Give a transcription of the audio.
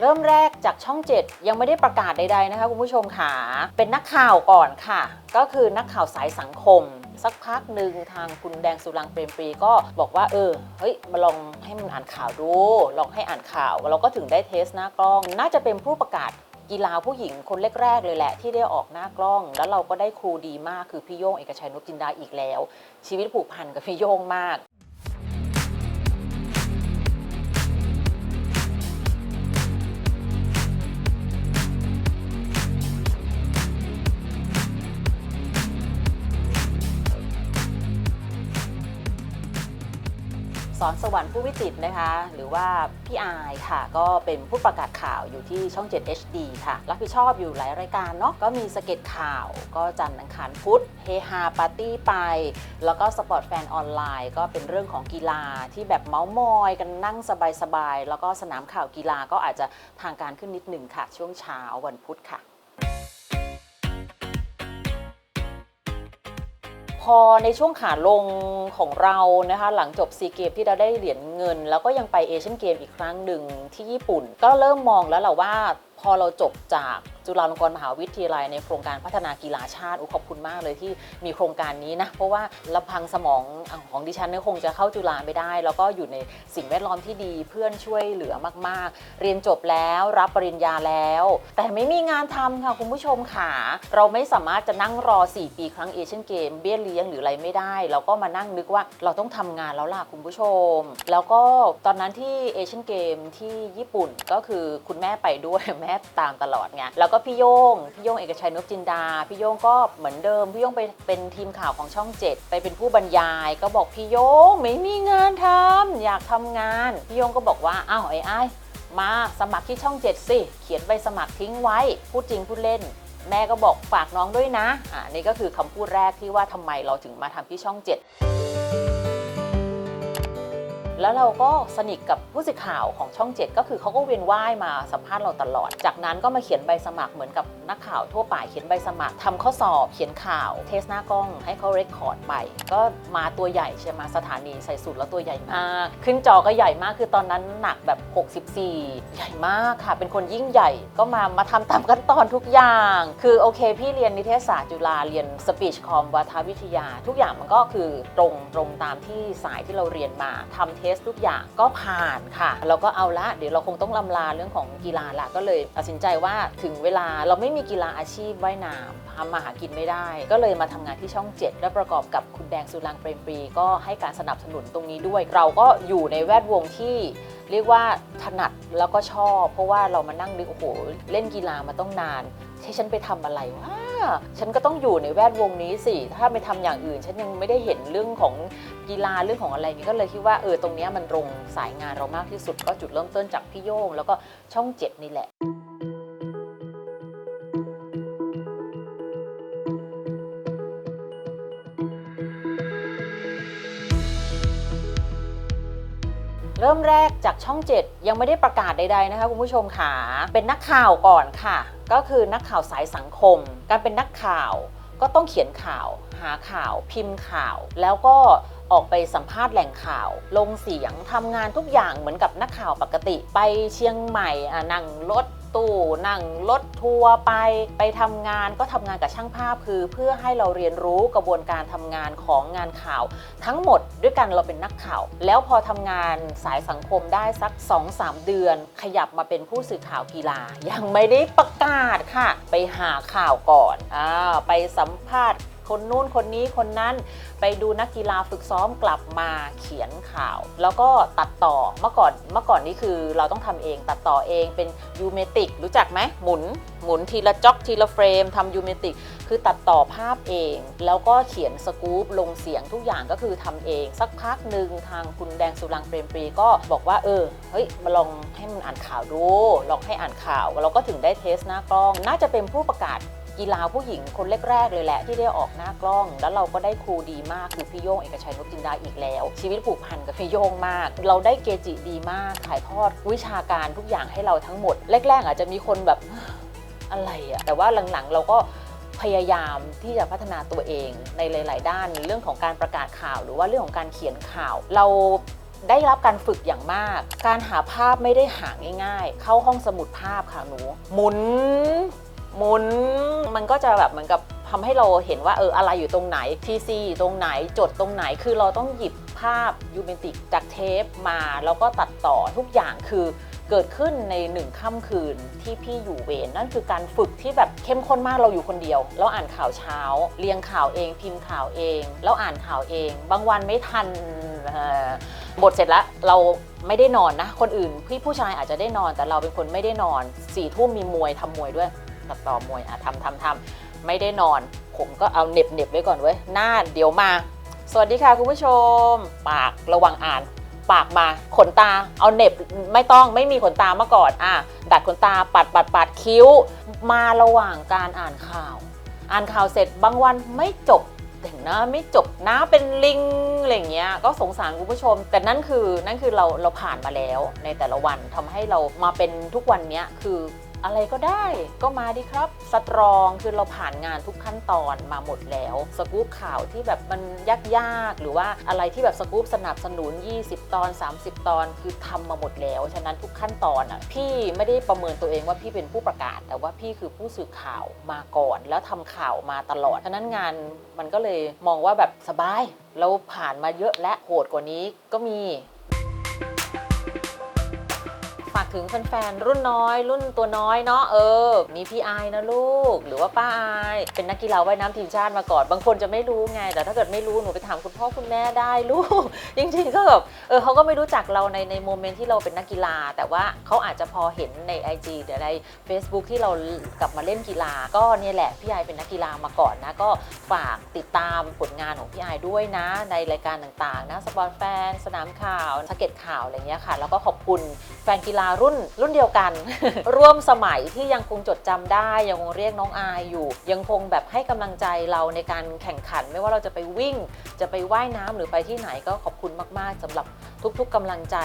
เริ่มแรกจากช่อง 7 ยังไม่ได้ประกาศใดๆนะคะคุณผู้ชมค่ะ เป็นนักข่าวก่อนค่ะ ก็คือนักข่าวสายสังคม สักพักหนึ่งทางคุณแดงสุรังเปรมปรีก็บอกว่าเออเฮ้ยมาลองให้มันอ่านข่าวดู ลองให้อ่านข่าวเราก็ถึงได้เทสหน้ากล้อง น่าจะเป็นผู้ประกาศกีฬาผู้หญิงคนแรกๆเลยแหละ ที่ได้ออกหน้ากล้อง แล้วเราก็ได้ครูดีมากคือพี่โย่งเอกชัยนุชจินดาอีกแล้ว ชีวิตผูกพันกับพี่โย่งมาก สอนสวรรค์ผู้วิจิตนะคะ หรือว่าพี่อายค่ะ ก็เป็นผู้ประกาศข่าวอยู่ที่ช่อง 7 HD ค่ะ รับผิดชอบอยู่หลายรายการเนาะก็มีสเก็ตข่าว ก็จันทร์อังคารพุธเฮฮาปาร์ตี้ไป แล้วก็สปอร์ตแฟนออนไลน์ ก็เป็นเรื่องของกีฬาที่แบบเมาส์มอยกันนั่งสบายๆ แล้วก็สนามข่าวกีฬาก็อาจจะทางการขึ้นนิดหนึ่งค่ะ ช่วงเช้าวันพุธค่ะ พอในช่วงขาลงของเรานะคะ หลังจบซีเกมที่เราได้เหรียญเงิน แล้วก็ยังไปเอเชียนเกมอีกครั้งหนึ่งที่ญี่ปุ่น ก็เริ่มมองแล้วแหละว่า อเราจบจากจุฬาลงกรณ์มหาวิทยาลัยในโครงการพัฒนากีฬาชาติอุขอบคุณมากเลยที่มีโครงการนี้นะ เพราะว่าลำพังสมองของดิฉันเนี่ยคงจะเข้าจุฬาไม่ได้ แล้วก็อยู่ในสิ่งแวดล้อมที่ดีเพื่อนช่วยเหลือมาก ๆ เรียนจบแล้วรับปริญญาแล้ว แต่ไม่มีงานทำค่ะคุณผู้ชมค่ะ เราไม่สามารถจะนั่งรอ 4 ปีครั้งเอเชียนเกมเบี้ยเลี้ยงหรืออะไรไม่ได้ เราก็มานั่งนึกว่าเราต้องทำงานแล้วล่ะคุณผู้ชม แล้วก็ตอนนั้นที่เอเชียนเกมที่ญี่ปุ่นก็คือคุณแม่ไปด้วยแม่ตามตลอดไงแล้วก็พี่โย่งพี่โย่งเอกชัยนพจินดาพี่โย่งก็เหมือนเดิมพี่โย่งไปเป็นทีมข่าวของช่อง 7 ไปเป็นผู้บรรยาย ก็บอกพี่โย่งไม่มีงานทำอยากทำงานพี่โย่งก็บอกว่าอ้าวไอ้ไอ้มาสมัครที่ช่อง 7 สิ เขียนใบสมัครทิ้งไว้พูดจริงพูดเล่นแม่ก็บอกฝากน้องด้วยนะ อ่านี่ก็คือคำพูดแรกที่ว่าทำไมเราถึงมาทำที่ช่อง 7 แล้วเราก็สนิทกับผู้สื่อข่าวของช่อง7ก็คือเขาก็เวียนว่ายมาสัมภาษณ์เราตลอด จากนั้นก็มาเขียนใบสมัครเหมือนกับนักข่าวทั่วไปเขียนใบสมัครทำข้อสอบเขียนข่าวเทสหน้ากล้องให้เขาเรคคอร์ดไป ก็มาตัวใหญ่ใช่ไหมสถานีใส่สูตรแล้วตัวใหญ่มาก ขึ้นจอก็ใหญ่มากคือตอนนั้นหนักแบบ 64 ใหญ่มากค่ะ เป็นคนยิ่งใหญ่ก็มามาทำตามขั้นตอนทุกอย่าง คือโอเค พี่เรียนนิเทศศาสตร์จุฬาเรียนสปีชคอมวัฒวิทยา ทุกอย่างมันก็คือตรงตรงตามที่สายที่เราเรียนมาทำเทสทุกอย่างก็ผ่านค่ะ เราก็เอาละเดี๋ยวเราคงต้องลำลาเรื่องของกีฬาละก็เลยตัดสินใจว่าถึงเวลาเราไม่มีกีฬาอาชีพว่ายน้ำทำมาหากินไม่ได้ ก็เลยมาทำงานที่ช่อง 7 และประกอบกับคุณแดงสุรังเปรมปรีก็ให้การสนับสนุนตรงนี้ด้วย เราก็อยู่ในแวดวงที่เรียกว่าถนัดแล้วก็ชอบ เพราะว่าเรามานั่งนึกโอ้โหเล่นกีฬามาต้องนานให้ฉันไปทำอะไรวะ ฉันก็ต้องอยู่ในแวดวงนี้สิ ถ้าไปทำอย่างอื่น ฉันยังไม่ได้เห็นเรื่องของกีฬาเรื่องของอะไรนี้ก็เลยคิดว่าเออตรงนี้มันตรงสายงานเรามากที่สุดก็จุดเริ่มต้นจากพี่โย่งแล้วก็ช่องเจ็ดนี่แหละ เริ่มแรกจากช่อง 7 ยังไม่ได้ประกาศใดๆนะคะคุณผู้ชมค่ะเป็นนักข่าวก่อนค่ะ ก็คือนักข่าวสายสังคม การเป็นนักข่าวก็ต้องเขียนข่าว หาข่าว พิมพ์ข่าว แล้วก็ ออกไปสัมภาษณ์แหล่งข่าว ลงเสียงทำงานทุกอย่างเหมือนกับนักข่าวปกติ ไปเชียงใหม่นั่งรถตู้นั่งรถทัวร์ไปไปทำงานก็ทำงานกับช่างภาพคือ เพื่อให้เราเรียนรู้กระบวนการทำงานของงานข่าว ทั้งหมดด้วยกันเราเป็นนักข่าว แล้วพอทำงานสายสังคมได้สัก 2-3 เดือน ขยับมาเป็นผู้สื่อข่าวกีฬา ยังไม่ได้ประกาศค่ะ ไปหาข่าวก่อนอาไปสัมภาษณ์ คนนู้นคนนี้คนนั้นไปดูนักกีฬาฝึกซ้อมกลับมาเขียนข่าว แล้วก็ตัดต่อเมื่อก่อนเมื่อก่อนนี้คือเราต้องทำเองตัดต่อเองเป็นยูเมติกรู้จักไหมหมุนหมุนทีละจ็อกทีละเฟรมทำยูเมติกคือตัดต่อภาพเอง แล้วก็เขียนสกู๊ปลงเสียงทุกอย่างก็คือทำเอง สักพักหนึ่งทางคุณแดงสุรังเปรมปรีก็บอกว่าเออเฮ้ยมาลองให้มันอ่านข่าวดูลองให้อ่านข่าว เราก็ถึงได้เทสหน้ากล้อง น่าจะเป็นผู้ประกาศ กีฬาผู้หญิงคนแรกๆเลยแหละที่ได้ออกหน้ากล้อง แล้วเราก็ได้ครูดีมากคือพี่โย่งเอกชัยนพจินดาอีกแล้ว ชีวิตผูกพันกับพี่โย่งมาก เราได้เกจิดีมากถ่ายทอดวิชาการทุกอย่างให้เราทั้งหมด แรก ๆ อาจจะมีคนแบบอะไรอะแต่ว่าหลังๆเราก็พยายามที่จะพัฒนาตัวเองในหลาย ๆ ด้านเรื่องของการประกาศข่าว หรือว่าเรื่องของการเขียนข่าว เราได้รับการฝึกอย่างมาก การหาภาพไม่ได้หาง่าย ๆ เข้าห้องสมุดภาพค่ะหนู หมุน หมุนมันก็จะแบบเหมือนกับทำให้เราเห็นว่าเอออะไรอยู่ตรงไหนทีซีตรงไหนจดตรงไหนคือเราต้องหยิบภาพยูเมติกจากเทปมาแล้วก็ตัดต่อทุกอย่างคือเกิดขึ้นในหนึ่งค่ำคืนที่พี่อยู่เวรนั่นคือการฝึกที่แบบเข้มข้นมากเราอยู่คนเดียวแล้วอ่านข่าวเช้า เรียงข่าวเอง พิมพ์ข่าวเองแล้วอ่านข่าวเอง บางวันไม่ทันบทเสร็จแล้วเราไม่ได้นอนนะ คนอื่นพี่ผู้ชายอาจจะได้นอนแต่เราเป็นคนไม่ได้นอนสี่ทุ่มมีมวยทำมวยด้วย ตัดต่อมวยอะทำทำทำไม่ได้นอน ผมก็เอาเน็บเน็บไว้ก่อนเว้ยหน้าเดี๋ยวมา สวัสดีค่ะคุณผู้ชม ปากระวังอ่าน ปากมาขนตาเอาเน็บไม่ต้องไม่มีขนตามาก่อนอะดัดขนตาปัดปัดปัดคิ้ว มาระหว่างการอ่านข่าว อ่านข่าวเสร็จบางวันไม่จบแต่งหน้าไม่จบหน้าเป็นลิงอะไรอย่างเงี้ยก็สงสารคุณผู้ชม แต่นั่นคือนั่นคือเราเราผ่านมาแล้วในแต่ละวันทำให้เรามาเป็นทุกวันเนี้ยคือ อะไรก็ได้ ก็มาดิครับ สตรองคือเราผ่านงานทุกขั้นตอนมาหมดแล้ว สกู๊ปข่าวที่แบบมันยากๆ หรือว่าอะไรที่แบบสกู๊ปสนับสนุน 20 ตอน 30 ตอนคือทำมาหมดแล้ว ฉะนั้นทุกขั้นตอนอะพี่ไม่ได้ประเมินตัวเองว่าพี่เป็นผู้ประกาศ แต่ว่าพี่คือผู้สื่อข่าวมาก่อน แล้วทำข่าวมาตลอด ฉะนั้นงานมันก็เลยมองว่าแบบสบาย เราผ่านมาเยอะและโหดกว่านี้ก็มีากถึงแฟนๆ รุ่นน้อย รุ่นตัวน้อยเนาะเออ มีพี่ไอายนะลูก หรือว่าป้าไอาย เป็นนักกีฬาว่ายน้ำทีมชาติมาก่อน บางคนจะไม่รู้ไง แต่ถ้าเกิดไม่รู้หนูไปถามคุณพ่อคุณแม่ได้ลูก จริงๆก็แบบเออเขาก็ไม่รู้จักเราในในโมเมนต์ที่เราเป็นนักกีฬา แต่ว่าเขาอาจจะพอเห็นใน IG หรือใน Facebook ที่เรากลับมาเล่นกีฬา ก็เนี่ยแหละพี่ไอเป็นนักกีฬามาก่อนนะก็ฝากติดตามผลงานของพี่ไอด้วยนะ ในรายการต่างๆนะสปอร์ตแฟนสนามข่าวสเก็ตข่าวอะไรเงี้ยค่ะ แล้วก็ขอบคุณแฟนกีฬารุ่นรุ่นเดียวกัน ร่วมสมัยที่ยังคงจดจำได้ ยังคงเรียกน้องอายอยู่ ยังคงแบบให้กำลังใจเราในการแข่งขัน ไม่ว่าเราจะไปวิ่ง จะไปว่ายน้ำหรือไปที่ไหนก็ขอบคุณมาก ๆสำหรับทุก ๆกำลังใจ